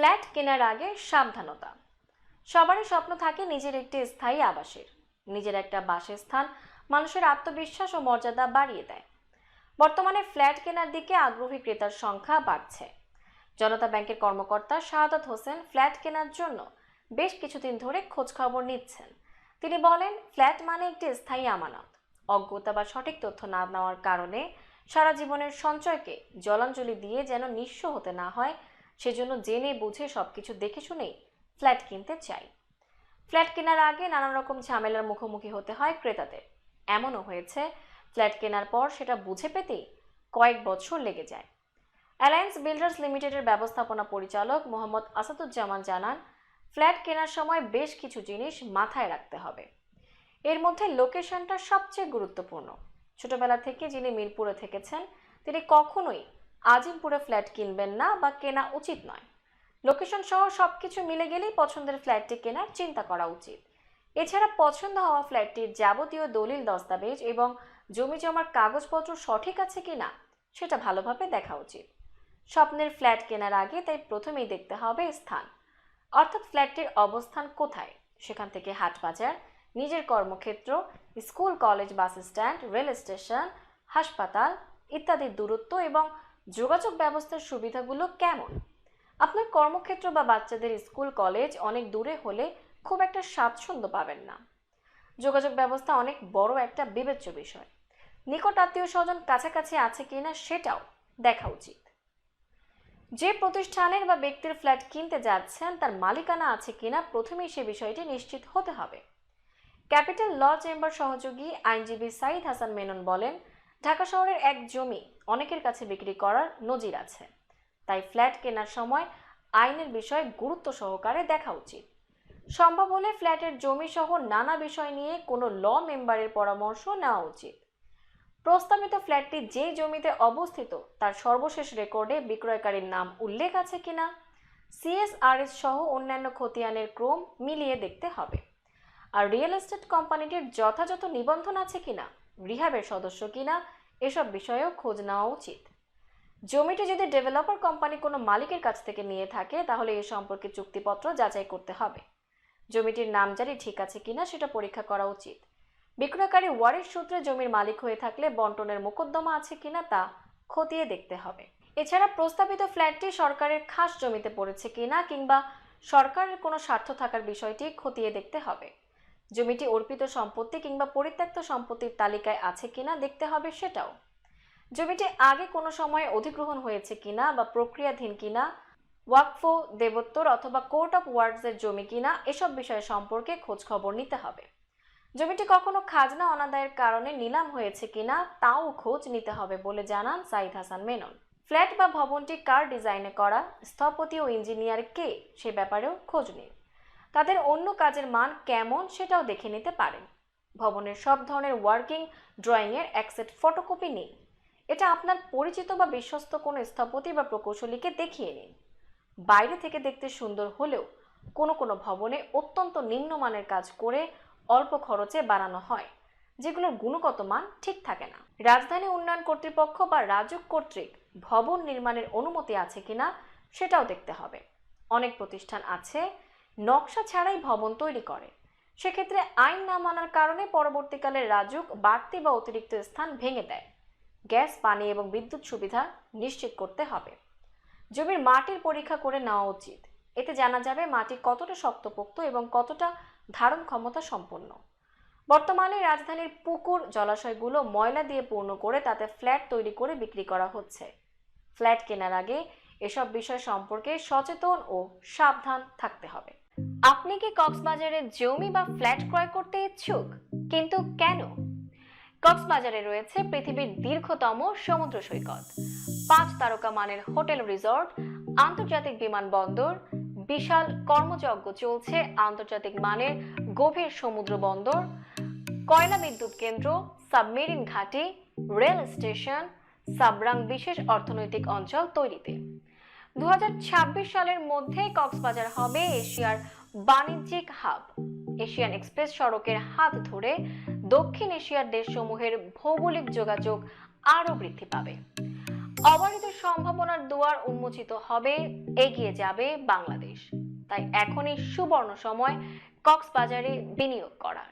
Flat কেনার আগে সাবধানতা। সবারই স্বপ্ন থাকে নিজের একটি স্থায়ী আবাসের। নিজের একটা বাসস্থান মানুষের আত্মবিশ্বাস ও মর্যাদা বাড়িয়ে দেয়। বর্তমানে ফ্ল্যাট কেনার দিকে আগ্রহী ক্রেতার সংখ্যা বাড়ছে। জনতা ব্যাংকের কর্মকর্তা শাহাদাত হোসেন ফ্ল্যাট কেনার জন্য বেশ কিছুদিন ধরে খোঁজখবর নিচ্ছেন। তিনি বলেন, ফ্ল্যাট মানে একটি স্থায়ী আমানত। অজ্ঞতা বা সঠিক তথ্য না নেওয়ার কারণে সারা জীবনের সঞ্চয়কে জলাঞ্জলি দিয়ে যেন নিঃস্ব হতে না হয় সেজন্য জেনে বুঝে সবকিছু দেখে শুনেই ফ্ল্যাট কিনতে চাই। ফ্ল্যাট কেনার আগে নানা রকম ঝামেলার মুখোমুখি হতে হয় ক্রেতাদের। এমনও হয়েছে, ফ্ল্যাট কেনার পর সেটা বুঝে পেতেই কয়েক বছর লেগে যায়। অ্যালায়েন্স বিল্ডার্স লিমিটেডের ব্যবস্থাপনা পরিচালক মোহাম্মদ আসাদুজ্জামান জানান, ফ্ল্যাট কেনার সময় বেশ কিছু জিনিস মাথায় রাখতে হবে। এর মধ্যে লোকেশনটা সবচেয়ে গুরুত্বপূর্ণ। ছোটবেলা থেকে যিনি মিরপুরে থেকেছেন, তিনি কখনোই আজিমপুরে ফ্ল্যাট কিনবেন না বা কেনা উচিত নয়। লোকেশন সহ সবকিছু মিলে গেলেই পছন্দের ফ্ল্যাটটি কেনার চিন্তা করা উচিত। এছাড়া পছন্দ হওয়া ফ্ল্যাটটির যাবতীয় দলিল দস্তাবেজ এবং জমি জমার কাগজপত্র সঠিক আছে কিনা, সেটা ভালোভাবে দেখা উচিত। স্বপ্নের ফ্ল্যাট কেনার আগে তাই প্রথমেই দেখতে হবে স্থান। অর্থাৎ ফ্ল্যাটটির অবস্থান কোথায়? সেখান থেকে হাট বাজার নিজের কর্মক্ষেত্র, school, college, bus stand, rail station, হাসপাতাল ইত্যাদির দূরত্ব এবং যোগাযোগ ব্যবস্থার সুবিধাগুলো কেমন? আপনার কর্মক্ষেত্র বা বাচ্চাদের স্কুল, কলেজ অনেক দূরে হলে খুব একটা স্বাচ্ছন্দ্য পাবেন না। যোগাযোগ ব্যবস্থা অনেক বড় একটা বিবেচ্য বিষয়। নিকট আত্মীয় স্বজন কাছাকাছি আছে কিনা সেটাও দেখা উচিত। যে প্রতিষ্ঠানের বা ব্যক্তির ফ্ল্যাট কিনতে যাচ্ছেন, তার মালিকানা আছে কিনা প্রথমেই সে বিষয়টি নিশ্চিত হতে হবে। ক্যাপিটাল ল চেম্বার সহযোগী আইনজীবী সাইদ হাসান মেনন বলেন ঢাকা শহরের এক জমি অনেকের কাছে বিক্রি করার নজির আছে। তাই ফ্ল্যাট কেনার সময় আইনের বিষয় গুরুত্ব সহকারে দেখা উচিত। সম্ভব হলে ফ্ল্যাটের জমি সহ নানা বিষয় নিয়ে কোনো ল মেম্বারের পরামর্শ নেওয়া উচিত। প্রস্তাবিত ফ্ল্যাটটি যে জমিতে অবস্থিত তার সর্বশেষ রেকর্ডে বিক্রয়কারীর নাম উল্লেখ আছে কিনা, সিএসআরএস সহ অন্যান্য খতিয়ানের ক্রম মিলিয়ে দেখতে হবে। আর রিয়েল এস্টেট কোম্পানিটির যথাযথ নিবন্ধন আছে কিনা রিহাবের সদস্য কিনা, এসব বিষয়েও খোঁজ নেওয়া উচিত। জমিটি যদি ডেভেলপার কোম্পানি কোনো মালিকের কাছ থেকে নিয়ে থাকে, তাহলে এ সম্পর্কে চুক্তিপত্র যাচাই করতে হবে। জমিটির নামজারি ঠিক আছে কিনা সেটা পরীক্ষা করা উচিত। বিক্রয়কারী ওয়ারিশ সূত্রে জমির মালিক হয়ে থাকলে বন্টনের মোকদ্দমা আছে কিনা তা খতিয়ে দেখতে হবে। এছাড়া প্রস্তাবিত ফ্ল্যাটটি সরকারের খাস জমিতে পড়েছে কিনা কিংবা সরকারের কোনো স্বার্থ থাকার বিষয়টি খতিয়ে দেখতে হবে। জমিটি অর্পিত সম্পত্তি কিংবা পরিত্যক্ত সম্পত্তির তালিকায় আছে কিনা দেখতে হবে সেটাও। জমিটি আগে কোনো সময় অধিগ্রহণ হয়েছে কিনা বা প্রক্রিয়াধীন কিনা, ওয়াকফো দেবোত্তর অথবা কোর্ট অফ ওয়ার্ডসের জমি কিনা, এসব বিষয় সম্পর্কে খোঁজ খবর নিতে হবে। জমিটি কখনো খাজনা অনাদায়ের কারণে নিলাম হয়েছে কিনা, তাও খোঁজ নিতে হবে বলে জানান সাইদ হাসান মেনন। ফ্ল্যাট বা ভবনটি কার ডিজাইনে করা, স্থপতি ও ইঞ্জিনিয়ার কে, সে ব্যাপারেও খোঁজ নিন। তাদের অন্য কাজের মান কেমন সেটাও দেখে নিতে পারেন। ভবনের সব ধরনের ওয়ার্কিং, ড্রয়িংয়ের এক সেট ফটোকপি নিন। এটা আপনার পরিচিত বা বিশ্বস্ত কোনো স্থপতি বা প্রকৌশলীকে দেখিয়ে নিন। বাইরে থেকে দেখতে সুন্দর হলেও কোনো কোনো ভবনে অত্যন্ত নিম্নমানের কাজ করে অল্প খরচে বানানো হয়, যেগুলোর গুণগত মান ঠিক থাকে না। রাজধানী উন্নয়ন কর্তৃপক্ষ বা রাজুক কর্তৃক ভবন নির্মাণের অনুমতি আছে কিনা সেটাও দেখতে হবে। অনেক প্রতিষ্ঠান আছে নকশা ছাড়াই ভবন তৈরি করে। সেক্ষেত্রে আইন না মানার কারণে পরবর্তীকালে রাজুক বাড়তি বা অতিরিক্ত স্থান ভেঙে দেয়। গ্যাস, পানি এবং বিদ্যুৎ সুবিধা নিশ্চিত করতে হবে। জমির মাটির পরীক্ষা করে নেওয়া উচিত। এতে জানা যাবে মাটি কতটা শক্তপোক্ত এবং কতটা ধারণ ক্ষমতা সম্পন্ন। বর্তমানে রাজধানীর পুকুর, জলাশয়গুলো ময়লা দিয়ে পূর্ণ করে তাতে ফ্ল্যাট তৈরি করে বিক্রি করা হচ্ছে। ফ্ল্যাট কেনার আগে এসব বিষয় সম্পর্কে সচেতন ও সাবধান থাকতে হবে। আপনি কি কক্সবাজারে জমি বা ফ্ল্যাট ক্রয় করতে ইচ্ছুক? কিন্তু কেন? কক্সবাজারে রয়েছে পৃথিবীর দীর্ঘতম সমুদ্র সৈকত। পাঁচ তারকা মানের হোটেল রিসর্ট, আন্তর্জাতিক বিমানবন্দর বিশাল কর্মযজ্ঞ চলছে আন্তর্জাতিক মানের গভীর সমুদ্র বন্দর, কয়লা বিদ্যুৎ কেন্দ্র, সাবমেরিন ঘাঁটি, রেল স্টেশন, সাবরাং বিশেষ অর্থনৈতিক অঞ্চল তৈরিতে। দু হাজার ছাব্বিশ সালের মধ্যে কক্সবাজার হবে এশিয়ার বাণিজ্যিক হাব। এশিয়ান এক্সপ্রেস সড়কের হাত ধরে দক্ষিণ এশিয়ার দেশসমূহের ভৌগোলিক যোগাযোগ আরও বৃদ্ধি পাবে। অবাধিত সম্ভাবনার দুয়ার উন্মোচিত হবে, এগিয়ে যাবে বাংলাদেশ। তাই এখনই সুবর্ণ সময় কক্সবাজারে বিনিয়োগ করার।